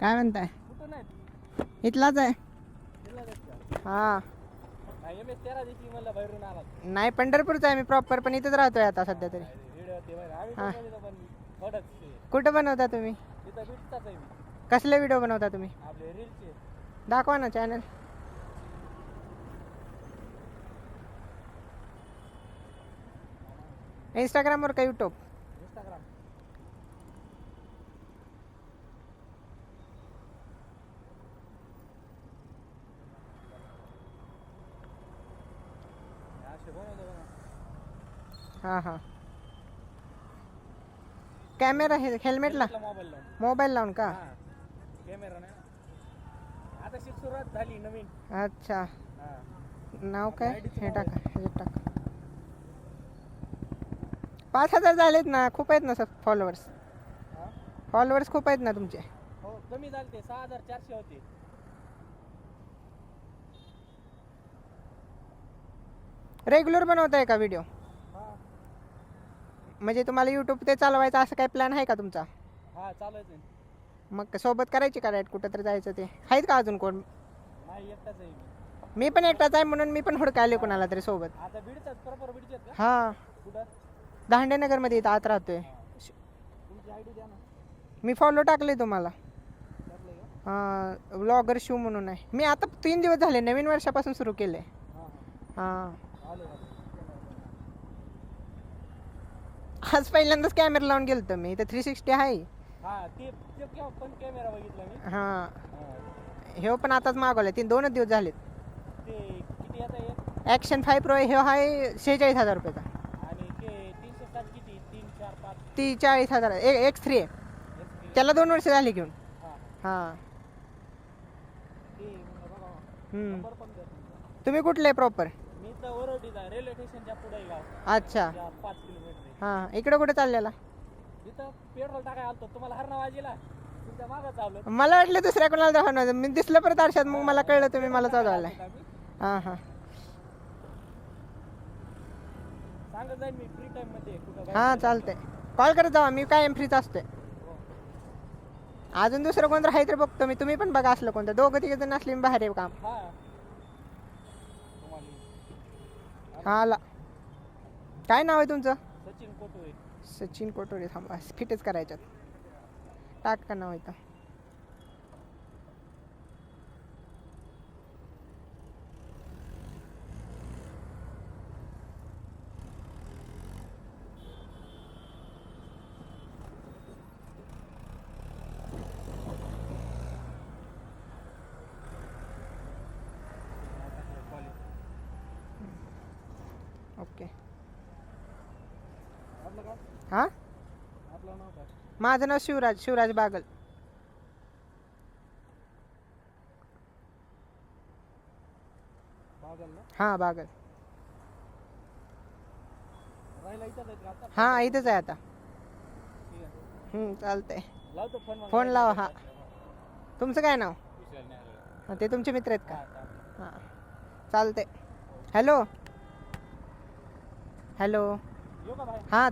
काय म्हणताय? इथलाच आहे. हा. नाही पंढरपूरचा आहे मी प्रॉपर पण इथंच राहतोय आता सध्या तरी. हा. कुठं बनवता तुम्ही? कसले व्हिडिओ बनवता तुम्ही? दाखवा ना चॅनल इंस्टाग्रामवर का यूट्यूब इंस्टाग्राम असे बनवतो बघा. हां हां. कॅमेरा हे हेल्मेटला? मोबाईल लावून. मोबाईल लावून का? हा. कॅमेरा नाही. आता शिक सुरुवात झाली नवीन. अच्छा. हा. नाव काय? हे टाका हे टाका. पाच हजार झालेत ना खूप आहेत ना सर फॉलोअर्स हा? फॉलोअर्स खूप आहेत ना तुमचे? हो कमी झाले ते सहा हजार चारशे होते. रेग्युलर बनवताय का व्हिडिओ हा म्हणजे तुम्हाला यूट्यूब ते चालवायचं असं काही प्लॅन आहे का तुमचा? हा चालवायचं. मग सोबत करायची का राईट कुठं तरी जायचं ते? आहेत का अजून कोण? नाही एकटाच आहे मी. मी पण एकटाच आहे म्हणून मी पण हुडकायले कोणाला तरी सोबत. आता बीडचाच प्रॉपर का? हां. कुठं? दांडेनगरमध्ये इथं आत राहतोय. तुमची आय डी द्या ना. मी फॉलो टाकले तुम्हाला. का? व्लॉगर शू म्हणून आहे. मी आता तीन दिवस झाले नवीन वर्षापासून सुरू केले हा हा. हां. आज पहिल्यांदाच कॅमेरा लावून गेलतो मी. इथं थ्री सिक्स्टी आहे. हा हां. पण आताच मागवलं तीन दोनच दिवस झालेत. ॲक्शन फाय प्रो हे आहे शेहेचाळीस हजार रुपयाचा. ते चाळीस हजार. एक्स थ्री आहे. त्याला दोन वर्ष झाली घेऊन. हा. तुम्ही कुठले प्रॉपर वरवटीचा रेल्वे स्टेशनच्या पुढे गाव. अच्छा. पाच किलोमीटर आहे. हां इकडं कुठे चाललेला? तिथं पेट्रोल टाकाय आलतो तुम्हाला हरणवाजीला तुमच्या मागं चाललो मला वाटलं दुसऱ्या कोणाला दाखवणार मी दिसलं परत आरशात मग मला कळलं तुम्ही मला चालवलाय हां हां. सांगत जाईल मी फ्री टाइममध्ये कुठं हां चालतंय. कॉल करत जावा मी कायम फ्रीच असते हो. अजून दुसरं कोणतं आहे तर बघतो मी. तुम्ही पण बघा असलं कोणतं. दोघं तिघं जण असले मी बाहेर आहे काम. हा तुम्हाला हा आला काय नाव आहे तुमचं? सचिन कोटोळे सचिन कोटोरे थांबा. फिटच करायच्यात. टाक का नाव इथं? हां? माझं नाव शिवराज शिवराज बागल. हां बागल. हां इथंच आहे आता. चालतंय. फोन लावा, हा. तुमचं काय नाव? ते तुमचे मित्र आहेत का. हां चालतंय. हॅलो. हॅलो. हां